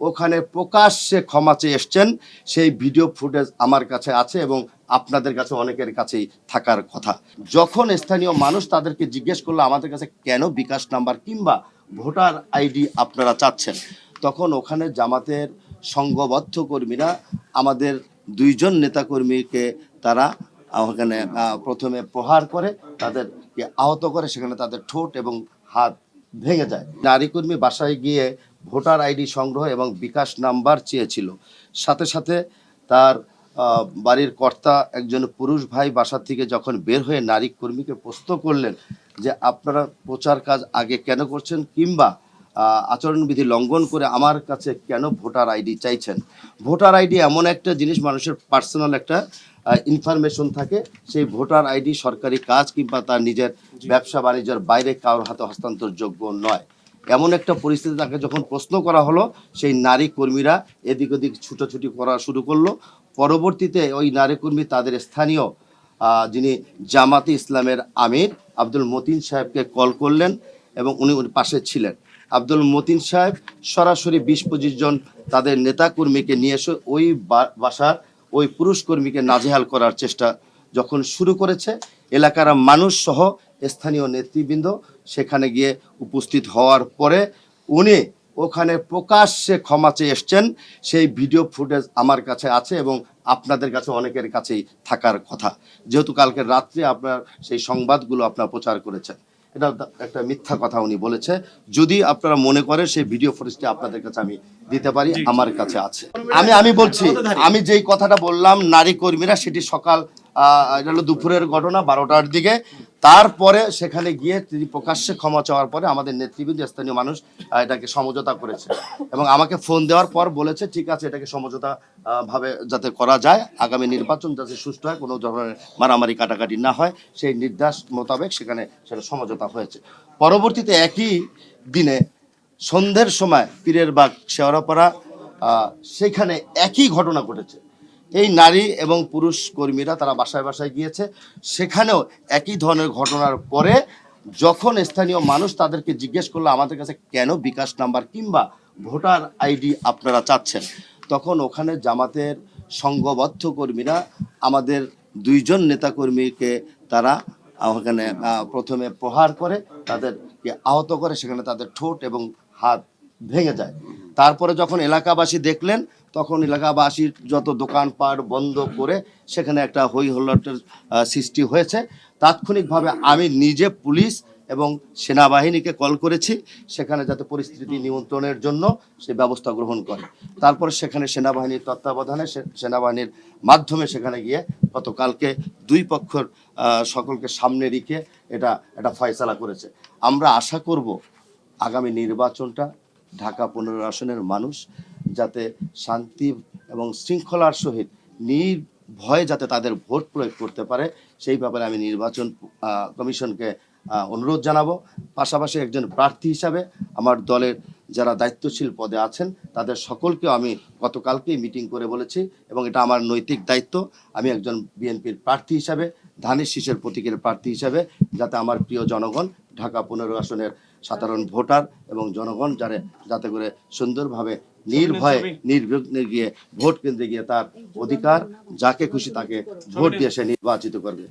ওখানে প্রকাশ্যে ক্ষমা চেয়ে এসছেন। সেই ভিডিও ফুটেজ আমার কাছে আছে এবং আপনাদের কাছে অনেকের কাছেই থাকার কথা। যখন স্থানীয় মানুষ তাদেরকে জিজ্ঞেস করল, আমাদের কাছে কেন বিকাশ নাম্বার কিংবা ভোটার আইডি আপনারা চাচ্ছেন? তখন ওখানে জামাতের সংঘবদ্ধ কর্মীরা, আমাদের দুইজন নেতাকর্মীকে তারা ওখানে প্রথমে প্রহার করে, তাদেরকে আহত করে, সেখানে তাদের ঠোঁট এবং হাত ভেঙে যায়। নারী কর্মী বাসায় গিয়ে ভোটার আইডি সংগ্রহ এবং বিকাশ নাম্বার চেয়েছিল। সাথে সাথে তার বাড়ির কর্তা একজন পুরুষ ভাই বাসা থেকে যখন বের হয়ে নারী কর্মীকে প্রশ্ন করলেন যে আপনারা প্রচার কাজ আগে কেন করছেন? কিংবা আচরণবিধি লঙ্ঘন করে আমার কাছে কেন ভোটার আইডি চাইছেন? ভোটার আইডি এমন একটা জিনিস মানুষের পার্সোনাল একটা ইনফরমেশন থাকে। সেই ভোটার আইডি সরকারি কাজ কিংবা তার নিজের ব্যবসা বাণিজ্যের বাইরে কারোর হাতে হস্তান্তরযোগ্য নয়। এমন একটা পরিস্থিতি তাকে যখন প্রশ্ন করা হলো, সেই নারী কর্মীরা এদিক ওদিক ছুটোছুটি করা শুরু করল। পরবর্তীতে ওই নারী কর্মী তাদের স্থানীয় যিনি জামাতি ইসলামের আমির আব্দুল মতিন সাহেবকে কল করলেন এবং উনি পাশে ছিলেন। আব্দুল মতিন সাহেব সরাসরি বিশ পঁচিশ জন তাদের নেতা কর্মীকে নিয়ে এসে ওই বাসার ওই পুরুষ কর্মীকে নাজেহাল করার চেষ্টা যখন শুরু করেছে এলাকার মানুষ সহ স্থানীয় নেতৃবৃন্দ সেখানে গিয়ে উপস্থিত হওয়ার পরে উনি ওখানে প্রকাশ্যে ক্ষমা চেয়ে এসছেন। সেই ভিডিও ফুটেজ আমার কাছে আছে এবং আপনাদের কাছে অনেকের কাছেই থাকার কথা। যেহেতু কালকে রাত্রে আপনার সেই সংবাদগুলো আপনার প্রচার করেছেন। এটা একটা মিথ্যা কথা উনি বলেছে। যদি আপনারা মনে করেন সেই ভিডিও ফুটেজটি আপনাদের কাছে আমি দিতে পারি আমার কাছে আছে। আমি আমি বলছি আমি যেই কথাটা বললাম নারী কর্মীরা সেটি সকাল এটা হলো দুপুরের ঘটনা, বারোটার দিকে। তারপরে সেখানে গিয়ে তিনি প্রকাশ্যে ক্ষমা চাওয়ার পরে আমাদের নেতৃবৃন্দ, স্থানীয় মানুষ এটাকে সমঝোতা করেছে। এবং আমাকে ফোন দেওয়ার পর বলেছে, ঠিক আছে, এটাকে সমঝোতা ভাবে যাতে করা যায়। আগামী নির্বাচন যাতে সুষ্ঠু হয়, কোনো ধরনের মারামারি, কাটাকাটি না হয়, সেই নির্দেশ মোতাবেক সেখানে সেটা সমঝোতা হয়েছে। পরবর্তীতে একই দিনে সন্ধ্যের সময় পীরের বাগ শেওড়াপাড়া সেখানে একই ঘটনা ঘটেছে। এই নারী এবং পুরুষ কর্মীরা তারা বাসায় বাসায় গিয়েছে। সেখানেও একই ধরনের ঘটনার পরে যখন স্থানীয় মানুষ তাদেরকে জিজ্ঞেস করল, আমাদের কাছে কেন বিকাশ নাম্বার কিংবা ভোটার আইডি আপনারা চাচ্ছেন? তখন ওখানে জামাতের সংঘবদ্ধ কর্মীরা আমাদের দুইজন নেতাকর্মীকে তারা ওখানে প্রথমে প্রহার করে, তাদেরকে আহত করে, সেখানে তাদের ঠোঁট এবং হাত ভেঙে যায়। তারপরে যখন এলাকাবাসী দেখলেন তখন এলাকাবাসীর যত দোকানপাট বন্ধ করে সেখানে একটা হই হল্লাটের সৃষ্টি হয়েছে। তাৎক্ষণিকভাবে আমি নিজে পুলিশ এবং সেনাবাহিনীকে কল করেছি, সেখানে যাতে পরিস্থিতি নিয়ন্ত্রণের জন্য সে ব্যবস্থা গ্রহণ করে। তারপর সেখানে সেনাবাহিনীর তত্ত্বাবধানে সেনাবাহিনীর মাধ্যমে সেখানে গিয়ে গতকালকে দুই পক্ষর সকলকে সামনে রেখে এটা এটা ফয়সালা করেছে। আমরা আশা করব আগামী নির্বাচনটা ঢাকা পনেরো আসনের মানুষ যাতে শান্তি এবং শৃঙ্খলার সহিত নির্ভয়ে যাতে তাদের ভোট প্রয়োগ করতে পারে, সেই ব্যাপারে আমি নির্বাচন কমিশনকে অনুরোধ জানাব। পাশাপাশি একজন প্রার্থী হিসাবে আমার দলের যারা দায়িত্বশীল পদে আছেন, তাদের সকলকেও আমি গতকালকেই মিটিং করে বলেছি এবং এটা আমার নৈতিক দায়িত্ব। আমি একজন বিএনপির প্রার্থী হিসাবে ধানের শীষের প্রতীকের প্রার্থী হিসেবে যাতে আমার প্রিয় জনগণ ঢাকা পনেরো আসনের সাধারণ ভোটার এবং জনগণ যারা যাতে করে সুন্দরভাবে নির্ভয়ে নির্বিঘ্নে গিয়ে ভোট কেন্দ্রে গিয়ে তার অধিকার যাকে খুশি তাকে ভোট দিয়ে সে নির্বাচিত করবে।